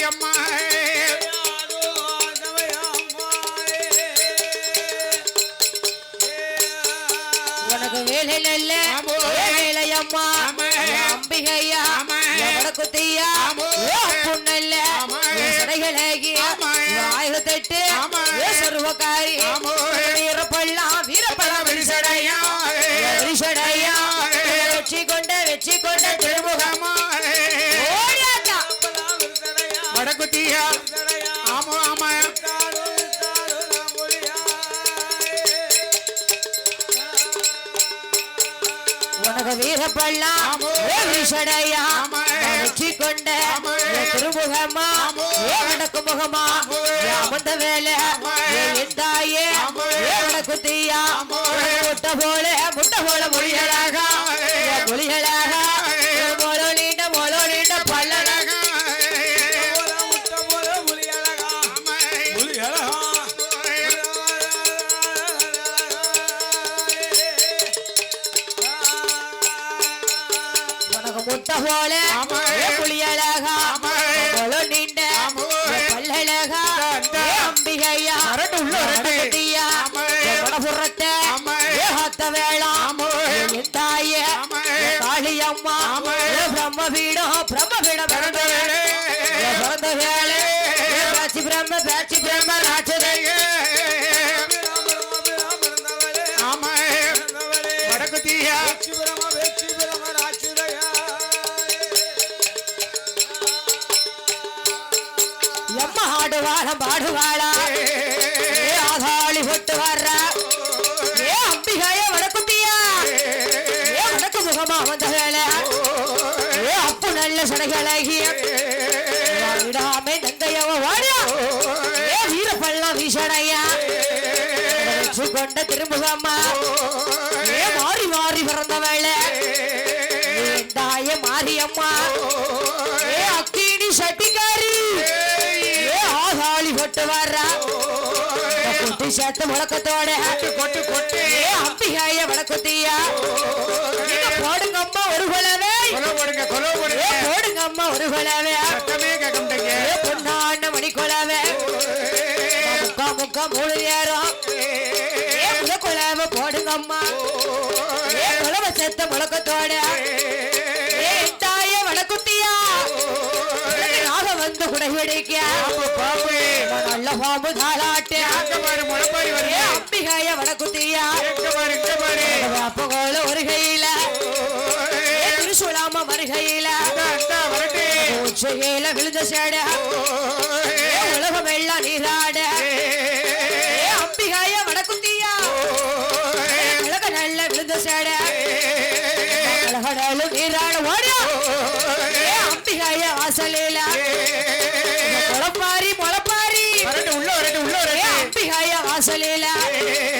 மாரியம்மா உனக்கு வேலை நல்ல ஆமோ. வேலையம்மா. அம்பிகையா. ஆமோ. புண்ணல்ல. சடைகளாகி. ஆயிரத்தெட்டு ஆமோ. வீரப்பள்ளம் வீரப்பள்ளம் விரிசடையா. விரிசடையா. வெற்றி கொண்ட வெற்றி கொண்ட திருமுகம். உனக்கு வீரப்பள்ளம் ஆமோ. விரிசடையா ஆமா. வெற்றி கொண்ட. திருமுகமா. வடக்கு முகமா. அமர்ந்த வேலை தாயே. வடக்குத்தியா ஆமா. முட்டை போல முட்டை போல மொழிகளாக ஆமா. புளியழக நீண்ட. பல்லழக. அம்பிகையா. உள்ள வரட்டு. வடக்குத்தியா ஆமா. வடபுறத்தை ஆமா. ஏகாத்த வேளா. ஆமா. என் தாயே. காளியம்மா பிரம்ம பீடம் பிரம்ம பீடம் பிறந்த ஏ பிறந்த ஏ பேச்சு பிரம்ம பேச்சு பிரம்ம ராட்சதை. ஆமா. வடக்குட்டியா எம்மா ஆடுவாள பாடுவாளா? ஆதாளி போட்டு வர்றா? ஏ அம்பிகாய வடக்குட்டியா? ஏ வடக்கு முகமா வந்த வேலை ஏ அப்பு நல்ல சடைகளாகிய விடாமே நங்கையவ வாடியா? ஏ வீரப்பள்ளம் வீசணையா? கொண்ட திருமுகம்மா? ஏ மாறி மாறி பிறந்த வேலை தாய மாரியம்மா? ஏ அக்கீனி சட்டிக்காரி? கொட்டு வர்றா. குட்டி சேர்த்து முழக்கத்தோட. கொட்டு கொட்டு ஏ அம்பிகாய வடக்குத்தியா. நீங்க போடுங்கம்மா ஒரு குலவே போடுங்கம்மா ஒரு குலவே பொன்னான மணி குலவே முக்கா முக்கா மூணு நேரம். குலவை போடுங்கம்மா. குலவை சேர்த்த முழக்கத்தோட. நாக வந்து குடைபிடிக்க பாப்பு. நல்ல பாம்பு தாளாட்டு அங்க பாரு முளைப்பாரி ஏ வருது அம்பிகாய வடக்குத்தியா எங்க பாரு இங்க பாரு. அப்பகோல ஒரு கையில ஏ திருசுலாம வரட்டு. உச்சையில விழுந்த சேட. உலகம் எல்லாம் நீராட. அம்பிகாய வடக்குத்தியா உலக நல்ல விழுந்த சேட. உலகடலும் நீராட. ஓடியா. அம்பிகாய